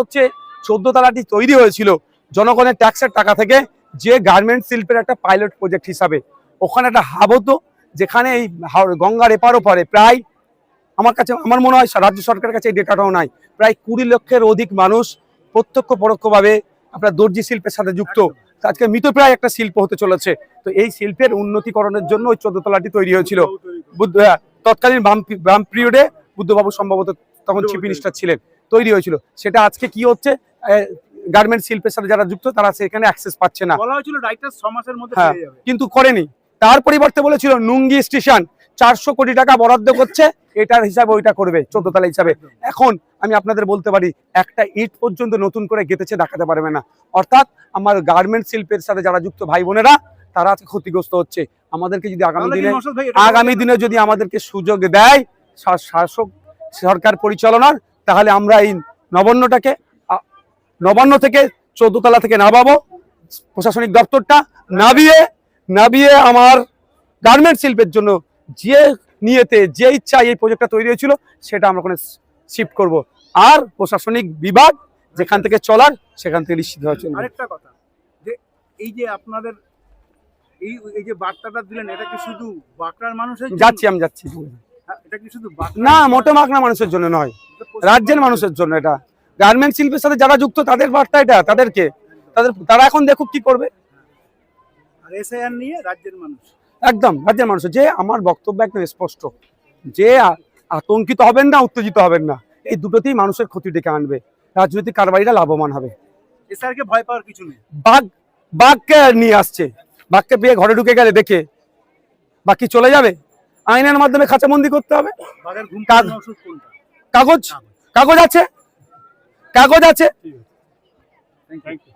হচ্ছে চোদ্দ তালাটি তৈরি হয়েছিল জনগণের ট্যাক্সের টাকা থেকে যে গার্মেন্ট শিল্পের একটা পাইলট প্রজেক্ট হিসাবে। ওখানে একটা হাব হতো যেখানে এই গঙ্গার এপার ওপারে প্রায় আমার কাছে আমার মনে হয় রাজ্য সরকারের কাছে এই ডেটাটাও নাই। প্রায় কুড়ি লক্ষের অধিক মানুষ প্রত্যক্ষ পরোক্ষভাবে আপনার দর্জি শিল্পের সাথে যুক্ত। তো আজকে মৃতপ্রায় একটা শিল্প হতে চলেছে। তো এই শিল্পের উন্নতিকরণের জন্য ওই চোদ্দ তলাটি তৈরি হয়েছিল বুদ্ধ হ্যাঁ, তৎকালীন বাম বাম পিরিয়ডে বুদ্ধবাবু সম্ভবত তখন চিফ মিনিস্টার ছিলেন। তৈরি হয়েছিল। সেটা আজকে কি হচ্ছে? গার্মেন্ট শিল্পের সাথে যারা যুক্ত তারা সেখানে অ্যাক্সেস পাচ্ছে না। বলা হয়েছিল রাইটার ছ মাসের মধ্যে হ্যাঁ। কিন্তু করেনি। তার পরিবর্তে বলেছিল নুঙ্গি স্টেশন চারশো কোটি টাকা বরাদ্দ করছে এটার হিসাবে ওইটা করবে চোদ্দ তালা হিসাবে এখন আমি আপনাদের বলতে পারি একটা ইট পর্যন্ত নতুন করে গেতেছে দেখাতে পারবে না। অর্থাৎ আমার গার্মেন্ট শিল্পের সাথে যারা যুক্ত ভাই বোনেরা তারা আজকে ক্ষতিগ্রস্ত হচ্ছে। আমাদেরকে যদি আগামী দিনে আগামী দিনে যদি আমাদেরকে সুযোগ দেয় শাসক সরকার পরিচালনার তাহলে আমরা এই নবান্নটাকে নবান্ন থেকে চৌদ্দতলা থেকে নামাবো। প্রশাসনিক দপ্তরটা নাবিয়ে নাবিয়ে আমার গার্মেন্ট শিল্পের জন্য যে নিয়েতে যে ইচ্ছা এই প্রজেক্টটা তৈরি হয়েছিল সেটা আমরা ওখানে শিফট করব। আর প্রশাসনিক বিভাগ যেখান থেকে চলার সেখান থেকে নিশ্চিত হওয়া চলবে আরেকটা কথা যে এই যে আপনাদের এই এই যে বার্তাটা দিলেন এটা কি শুধু বাঁকড়ার মানুষের যাচ্ছি আমি যাচ্ছি। না মোটো মাকনা মানুষের জন্য নয়। রাজ্যের মানুষের জন্য এটা। গার্মেন্ট শিল্পের সাথে যারা যুক্ত তাদের বার্তা এটা তাদেরকে। তাদের তারা এখন দেখুক কি করবে। নিয়ে রাজ্যের মানুষ। একদম রাজ্যের মানুষের যে আমার বক্তব্য একদম স্পষ্ট। যে আতঙ্কিত হবেন না উত্তেজিত হবেন না। এই দুটোতেই মানুষের ক্ষতি ডেকে আনবে। রাজনৈতিক কারবারিরা লাভবান হবে। এসআইআর কে ভয় পাওয়ার কিছু নেই। বাঘ বাঘকে নিয়ে আসছে। বাঘকে পেয়ে ঘরে ঢুকে গেলে দেখে। বাকি চলে যাবে? আইনের মাধ্যমে খাঁচাবন্দি করতে হবে। কাগজ? কাগজ। আছে? কাগজ আছে? Thank you